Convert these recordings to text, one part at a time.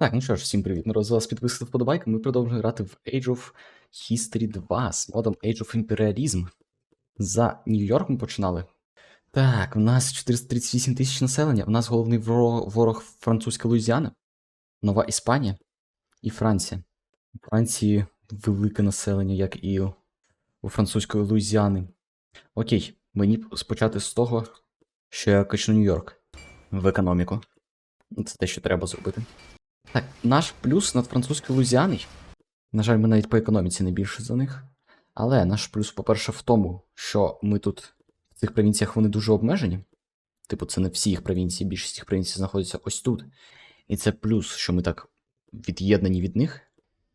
Так, ну що ж, всім привіт. Ми розвилась підписки та вподобайки. Ми продовжуємо грати в Age of History 2 з модом Age of Imperialism. За Нью-Йорк ми починали. Так, у нас 438 тисяч населення. У нас головний ворог, ворог французька Луїзіана, Нова Іспанія і Франція. У Франції велике населення, як і у французької Луїзіани. Окей, мені спочати з того, що я качну Нью-Йорк в економіку. Це те, що треба зробити. Так, наш плюс над французькою Лузіаною. На жаль, ми навіть по економіці не більше за них. Але наш плюс, по-перше, в тому, що ми тут в цих провінціях вони дуже обмежені. Типу, це не всі їх провінції, більшість їх провінцій знаходиться ось тут. І це плюс, що ми так від'єднані від них.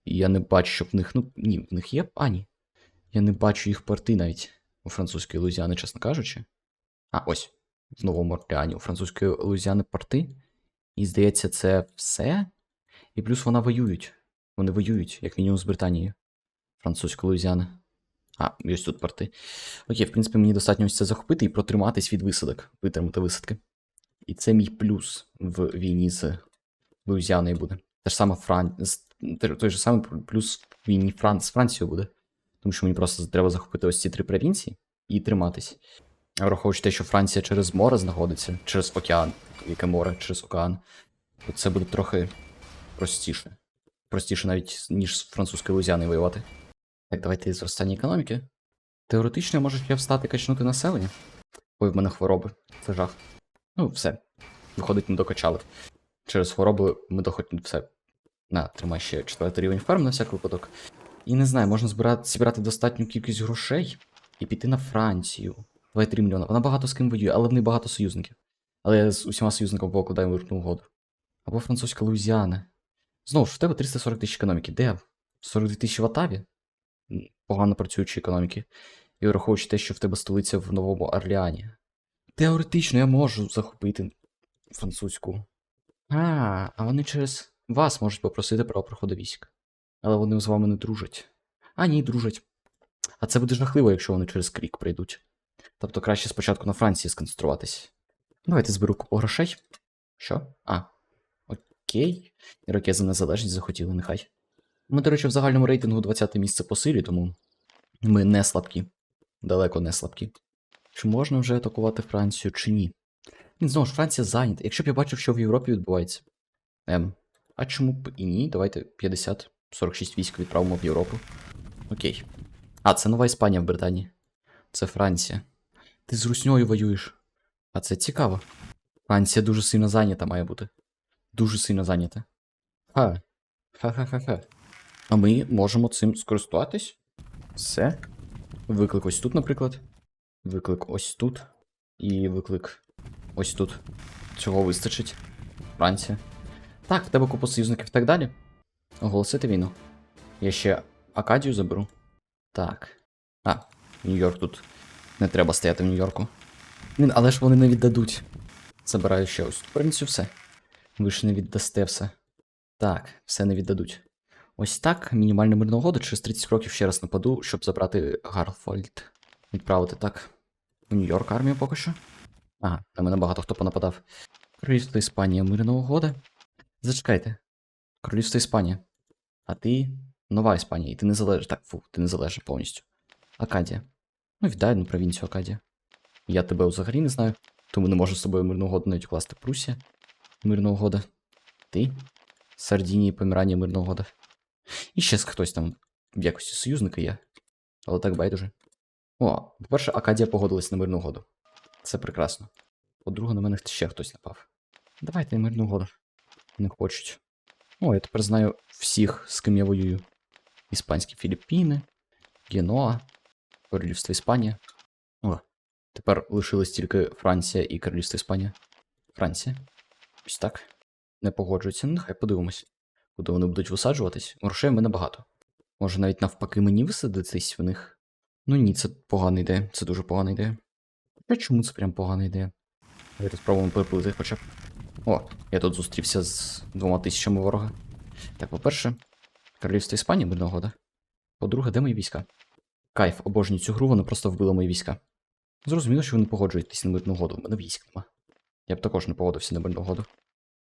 І я не бачу, щоб в них. Ну, ні, в них є пані. Я не бачу їх порти навіть у французької Лузіани, чесно кажучи. А, ось. В Новому Орлеані у французької Лузіани порти. І здається, це все. І плюс вона воюють. Вони воюють, як мінімум, з Британією. Французька Луїзіана. А, ось тут порти. Окей, в принципі, мені достатньо ось це захопити і протриматись від висадок, витримати висадки. І це мій плюс в війні з Луїзіаною буде. Те ж саме Фран... той же самий плюс в війні Фран... з Францією буде. Тому що мені просто треба захопити ось ці три провінції і триматись. А враховуючи те, що Франція через море знаходиться, через океан, яке море, через океан, то це буде трохи простіше. Простіше навіть, ніж з французькою Лузяною воювати. Так, давайте зростання економіки. Теоретично я можу ще встати качнути населення. Ой, в мене хвороби. Це жах. Ну, все. Виходить, не докачали. Через хвороби ми доходимо все. На, тримай ще четвертий рівень ферм на всяк випадок. І не знаю, можна збирати, зібрати достатню кількість грошей і піти на Францію. 2,3 мільйона. Вона багато з ким воює, але в неї багато союзників. Але я з усіма союзниками покладаю мирну угоду. Або французька Луїзіана. Знову ж, в тебе 340 тисяч економіки. Де? 42 тисячі в Атаві? Погано працюючі економіки. І враховуючи те, що в тебе столиця в Новому Орлеані. Теоретично я можу захопити французьку. А, а вони через вас можуть попросити право проходу військ. Але вони з вами не дружать. А, ні, дружать. А це буде жахливо, якщо вони через крік прийдуть. Тобто краще спочатку на Франції сконцентруватись. Давайте зберу купу грошей. Що? А, Окей. Ірокези за незалежність захотіли, нехай. Ми, до речі, в загальному рейтингу 20 місце по силі, тому ми не слабкі. Далеко не слабкі. Чи можна вже атакувати Францію, чи ні? Він знову ж Франція зайнята. Якщо б я бачив, що в Європі відбувається. Ем. А чому б і ні? Давайте 50, 46 військ відправимо в Європу. Окей. А, це Нова Іспанія в Британії. Це Франція. Ти з Русньою воюєш. А це цікаво. Франція дуже сильно зайнята має бути дуже сильно зайняте. Ха. Ха-ха-ха-ха. А ми можемо цим скористуватись. Все. Виклик ось тут, наприклад. Виклик ось тут. І виклик ось тут. Цього вистачить. Франція. Так, в тебе купа союзників і так далі. Оголосити війну. Я ще Акадію заберу. Так. А, Нью-Йорк тут. Не треба стояти в Нью-Йорку. Але ж вони не віддадуть. Забираю ще ось тут провінцію, все. Ви ж не віддасте все. Так, все не віддадуть. Ось так, мінімальна мирна угода, через 30 років ще раз нападу, щоб забрати Гарлфольд. Відправити так. У Нью-Йорк армію поки що. Ага, на мене багато хто понападав. Королівство Іспанія, мирна угода. Зачекайте. Королівство Іспанія. А ти нова Іспанія, і ти не залежиш. Так, фу, ти не залежиш повністю. Акадія. Ну, віддай одну провінцію Акадія. Я тебе взагалі не знаю, тому не можу з тобою мирну угоду навіть укласти. Прусія. Мирна угода. Ти? Сардінії, Помірання, мирна угода. І ще хтось там в якості союзника є. Але так байдуже. О, по-перше, Акадія погодилась на мирну угоду. Це прекрасно. По-друге, на мене ще хтось напав. Давайте мирну угоду. Не хочуть. О, я тепер знаю всіх, з ким я воюю. Іспанські Філіппіни, Геноа, Королівство Іспанія. О, тепер лишилась тільки Франція і Королівство Іспанія. Франція. Ось так. Не погоджуються, ну нехай подивимось. Куди вони будуть висаджуватись. Грошей в мене багато. Може навіть навпаки мені висадитись в них. Ну ні, це погана ідея. Це дуже погана ідея. А чому це прям погана ідея? Давайте спробуємо переплити хоча б. О, я тут зустрівся з двома тисячами ворога. Так, по-перше, Королівство Іспанії мирна угода. По-друге, де мої війська? Кайф, обожнюю цю гру, вони просто вбили мої війська. Зрозуміло, що ви не погоджуєтесь на мирну угоду, в мене військ нема. Я б також не погодився на мирну.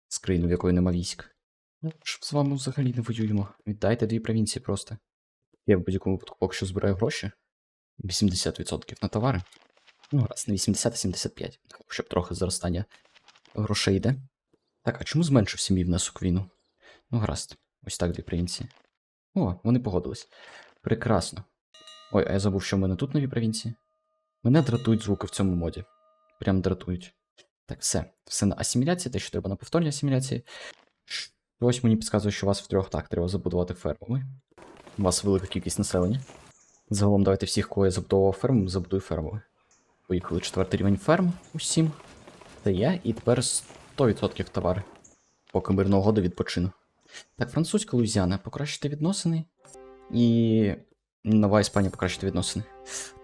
З країною, в якої нема військ. Ну, Щоб з вами взагалі не воюємо. Віддайте дві провінції просто. Я в будь-якому випадку поки що збираю гроші. 80% на товари. Ну, раз, не 80, а 75. Щоб трохи зростання грошей йде. Так, а чому зменшився мій внесок війну? Ну, гаразд. Ось так дві провінції. О, вони погодились. Прекрасно. Ой, а я забув, що в мене тут нові провінції. Мене дратують звуки в цьому моді. Прям дратують. Так, все. Все на асиміляції, те, що треба на повторній асиміляції. Ось мені підказує, що вас в трьох так треба забудувати фермами. У вас велика кількість населення. Загалом давайте всіх, кого я забудував фермами, забудую фермами. Поїхали четвертий рівень ферм усім. Це я, і тепер 100% товари. Поки мирна угода відпочину. Так, французька Луїзіана, покращити відносини. І. Нова Іспанія покращити відносини.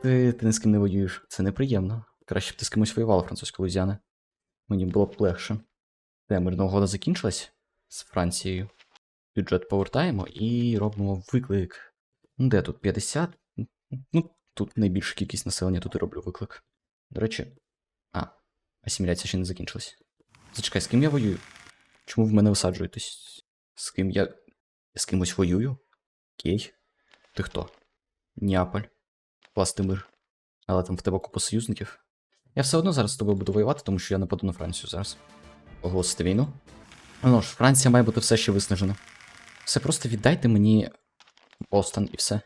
Ти, ти ні з ким не воюєш. Це неприємно. Краще б ти з кимось воювала, французька Луїзіана. Мені було б легше. Де мирна угода закінчилась з Францією. Бюджет повертаємо і робимо виклик. Де тут 50? Ну, тут найбільша кількість населення, тут і роблю виклик. До речі. А, асиміляція ще не закінчилась. Зачекай, з ким я воюю? Чому в мене висаджуєтесь? З ким я. Я з кимось воюю? Окей. Ти хто? Неаполь. Пластимир. Але там в тебе купа союзників. Я все одно зараз з тобою буду воювати, тому що я нападу на Францію зараз. Оголосити війну. Ну ж, Франція має бути все ще виснажена. Все просто віддайте мені Бостон і все.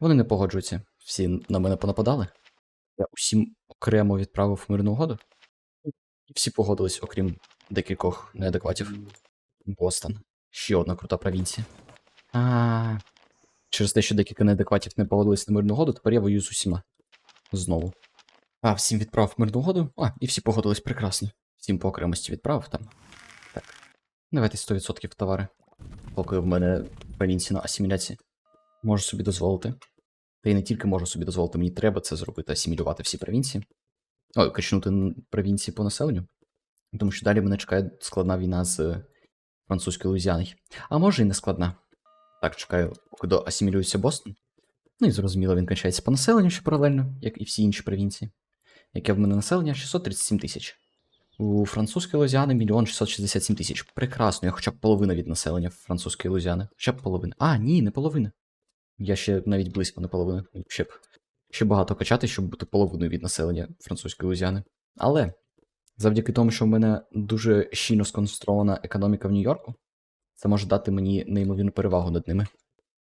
Вони не погоджуються. Всі на мене понападали. Я усім окремо відправив мирну угоду. І всі погодились, окрім декількох неадекватів. Бостон. Ще одна крута провінція. А. Через те, що декілька неадекватів не погодились на мирну угоду, тепер я воюю з усіма. Знову. А, всім відправив мирну угоду. А, і всі погодились прекрасно. Всім по окремості відправив там. Так. Давайте 100% товари. Поки в мене провінція на асиміляції. Можу собі дозволити. Та й не тільки можу собі дозволити, мені треба це зробити, асимілювати всі провінції. Ой, качнути провінції по населенню. Тому що далі мене чекає складна війна з е, французькою Луїзіаною. А може і не складна. Так, чекаю, поки до асимілюється Бостон. Ну і зрозуміло, він качається по населенню ще паралельно, як і всі інші провінції. Яке в мене населення 637 тисяч. У французької Лузіани 1 667 тисяч. Прекрасно, я хоча б половина від населення французької Лузіани. Хоча б половина. А, ні, не половина. Я ще навіть близько не половина. Ще б ще багато качати, щоб бути половиною від населення французької Лузіани. Але завдяки тому, що в мене дуже щільно сконструована економіка в Нью-Йорку, це може дати мені неймовірну перевагу над ними.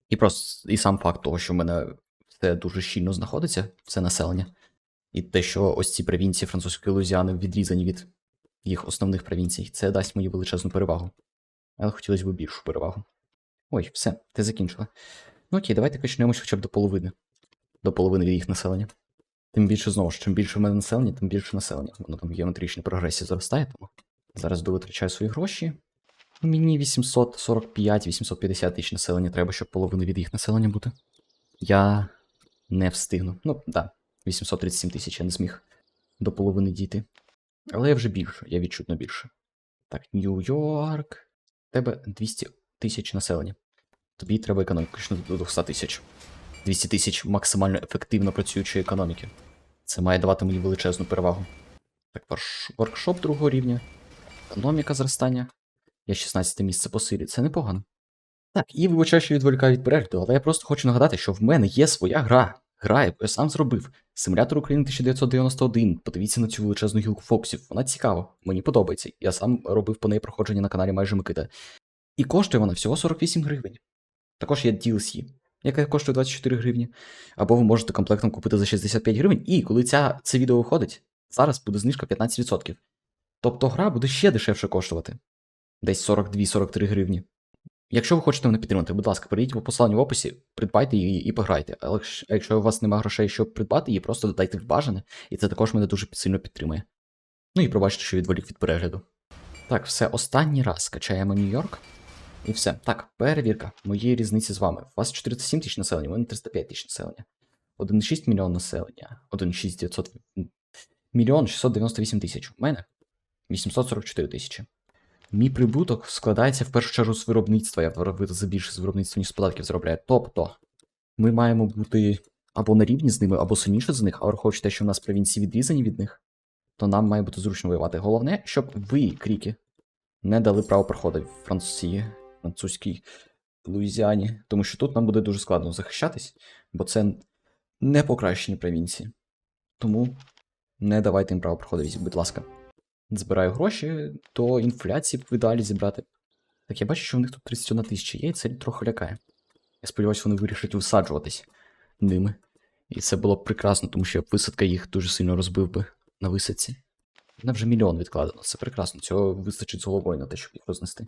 І просто і сам факт того, що в мене все дуже щільно знаходиться, все населення. І те, що ось ці провінції французької Лузіани відрізані від їх основних провінцій, це дасть мені величезну перевагу. Але хотілося б більшу перевагу. Ой, все, ти закінчила. Ну окей, давайте качнемось хоча б до половини. До половини від їх населення. Тим більше знову ж, чим більше в мене населення, тим більше населення. Воно там в геометричній прогресії зростає, тому зараз довитрачаю свої гроші. Мені 845-850 тисяч населення треба, щоб половину від їх населення бути. Я не встигну. Ну, так, да, 837 тисяч я не зміг до половини дійти. Але я вже більше, я відчутно більше. Так, Нью-Йорк. Тебе 200 тисяч населення. Тобі треба економіку до 200 тисяч. 200 тисяч максимально ефективно працюючої економіки. Це має давати мені величезну перевагу. Так, воркшоп другого рівня. Економіка зростання. Я 16 місце по силі, це непогано. Так, і вибачаю, що відволікаю від перегляду, але я просто хочу нагадати, що в мене є своя гра. Гра, яку я сам зробив. Симулятор України 1991. Подивіться на цю величезну гілку фокусів. Вона цікава, мені подобається. Я сам робив по неї проходження на каналі майже Микита. І коштує вона всього 48 гривень. Також є DLC, яка коштує 24 гривні. Або ви можете комплектом купити за 65 гривень. І коли ця, це відео виходить, зараз буде знижка 15%. Тобто гра буде ще дешевше коштувати. Десь 42-43 гривні. Якщо ви хочете мене підтримати, будь ласка, перейдіть по посиланню в описі, придбайте її і пограйте. Але якщо у вас немає грошей, щоб придбати її, просто додайте в бажане, і це також мене дуже сильно підтримує. Ну і пробачте, що відволік від перегляду. Так, все, останній раз качаємо Нью-Йорк. І все. Так, перевірка моєї різниці з вами. У вас 407 тисяч населення, у мене 305 тисяч населення. 1,6 мільйон населення. 1,6 900... Мільйон 698 тисяч. У мене 844 тисячі. Мій прибуток складається в першу чергу з виробництва. Я два рази більше з виробництва, ніж з податків заробляю. Тобто, ми маємо бути або на рівні з ними, або сильніше з них, а враховуючи те, що в нас провінції відрізані від них, то нам має бути зручно воювати. Головне, щоб ви, кріки, не дали право проходу Франції французькій Луїзіані, тому що тут нам буде дуже складно захищатись, бо це не покращені провінції. Тому не давайте їм право проходу будь ласка. Збираю гроші, то інфляції в ідеалі зібрати. Так я бачу, що в них тут 31 тисяча є, і це трохи лякає. Я сподіваюся, вони вирішать висаджуватись ними. І це було б прекрасно, тому що висадка їх дуже сильно розбив би на висадці. Вона вже мільйон відкладено, це прекрасно. Цього вистачить з головою на те, щоб їх рознести.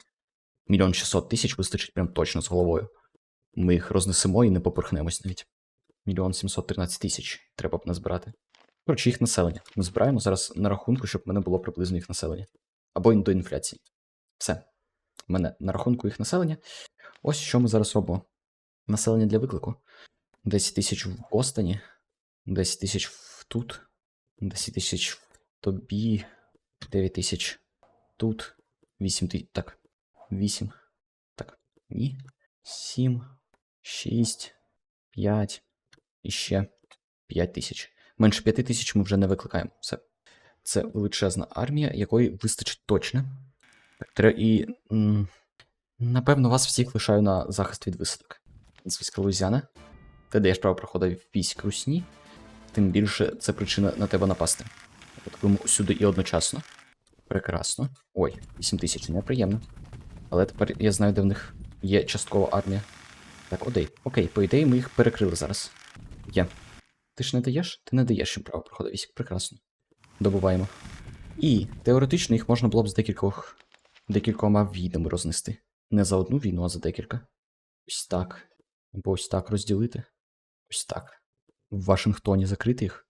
Мільйон 600 тисяч вистачить прям точно з головою. Ми їх рознесемо і не поперхнемось навіть. Мільйон 713 тисяч треба б назбирати. Коротше, їх населення. Ми збираємо зараз на рахунку, щоб в мене було приблизно їх населення. Або до інфляції. Все. У мене на рахунку їх населення. Ось що ми зараз робимо. Населення для виклику. 10 тисяч в Бостоні, 10 тисяч тут, 10 тисяч в тобі, 9 тисяч тут, 8 тисяч. Так. 8. Так. Ні. 7, 6, 5. І ще 5 тисяч. Менше 5 тисяч ми вже не викликаємо. Все. Це величезна армія, якої вистачить точно. І. напевно, вас всіх лишаю на захист від висадок. Звіська Луїзіана. Ти даєш право проходу військ Русні, тим більше це причина на тебе напасти. Атакуємо усюди і одночасно. Прекрасно. Ой, 8 тисяч, неприємно. Але тепер я знаю, де в них є часткова армія. Так, окей, окей, по ідеї ми їх перекрили зараз. Є. Ти ж не даєш? Ти не даєш їм право проходу військ. Прекрасно. Добуваємо. І теоретично їх можна було б з декількох декількома війнами рознести. Не за одну війну, а за декілька. Ось так. Або ось так розділити. Ось так. В Вашингтоні закрити їх.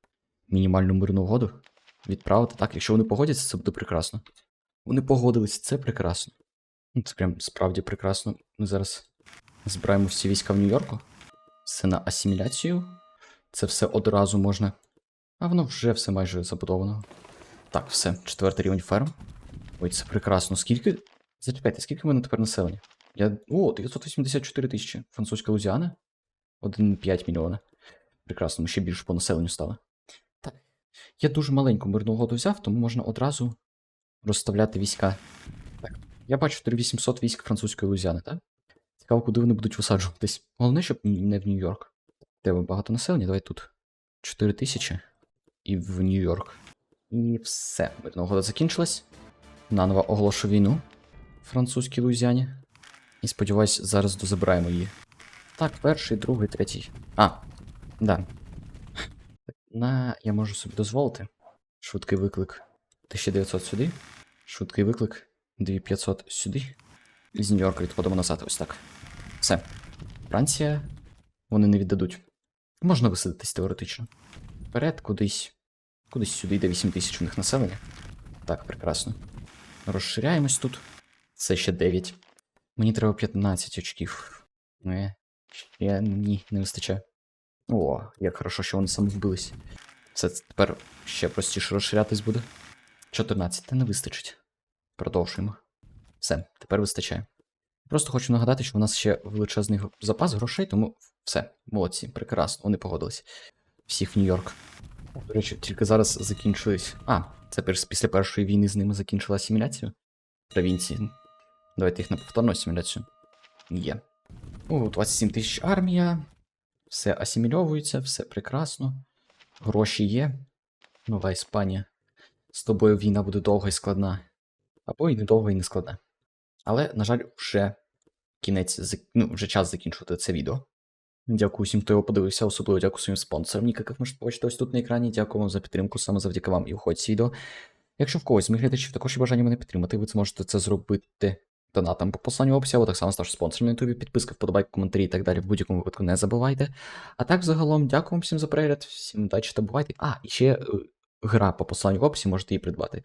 Мінімальну мирну угоду. Відправити так. Якщо вони погодяться, це буде прекрасно. Вони погодились, це прекрасно. Ну, Це прям справді прекрасно. Ми зараз збираємо всі війська в Нью-Йорку. Все на асиміляцію. Це все одразу можна. А воно вже все майже забудовано. Так, все, четвертий рівень ферм. Ой, це прекрасно. Скільки. Зачекайте, скільки в мене тепер населення? Я. О, 984 тисячі. Французька Лузіана. 1,5 мільйона. Прекрасно, ми ще більше по населенню стали. Так. Я дуже маленьку мирну угоду взяв, тому можна одразу розставляти війська. Так. Я бачу 3800 військ французької Лузіани, так? Цікаво, куди вони будуть висаджуватись. Головне, щоб не в Нью-Йорк. Тебе багато населення, давай тут. 4 тисячі. І в Нью-Йорк. І все. Мирна угода закінчилась. Наново оголошу війну французькій Луїзіані. І сподіваюсь, зараз дозабираємо її. Так, перший, другий, третій. А, да. На, я можу собі дозволити. Швидкий виклик 1900 сюди. Швидкий виклик 2500 сюди. І з Нью-Йорка відходимо назад, ось так. Все. Франція. Вони не віддадуть. Можна висадитись теоретично. Вперед, кудись. Кудись сюди йде 8 тисяч у них населення. Так, прекрасно. Розширяємось тут. Це ще 9. Мені треба 15 очків. Не, ще ні, не вистачає. О, як хорошо, що вони саме вбились. Все тепер ще простіше розширятись буде. 14, та не вистачить. Продовжуємо. Все, тепер вистачає. Просто хочу нагадати, що в нас ще величезний запас грошей, тому все, молодці, прекрасно, вони погодились. Всіх в Нью-Йорк. До речі, тільки зараз закінчились. А, це після першої війни з ними закінчила асиміляцію. Провінції. Давайте їх на повторну асиміляцію. Є. О, 27 тисяч армія. Все асимільовується, все прекрасно. Гроші є. Нова Іспанія. З тобою війна буде довга і складна. Або і не довга, і не складна. Але, на жаль, вже кінець, ну, вже час закінчувати це відео. Дякую всім, хто його подивився, особливо дякую своїм спонсорам, Ніка, як можете побачити ось тут на екрані. Дякую вам за підтримку, саме завдяки вам і уходь з відео. Якщо в когось з моїх глядачів також є бажання мене підтримати, ви це можете це зробити донатом по посланню описі, або так само ставши спонсором на ютубі, підписка, вподобайка, коментарі і так далі. В будь-якому випадку не забувайте. А так, загалом, дякую вам всім за перегляд, всім удачі та бувайте. А, і ще е, гра по посланню в описі, можете її придбати.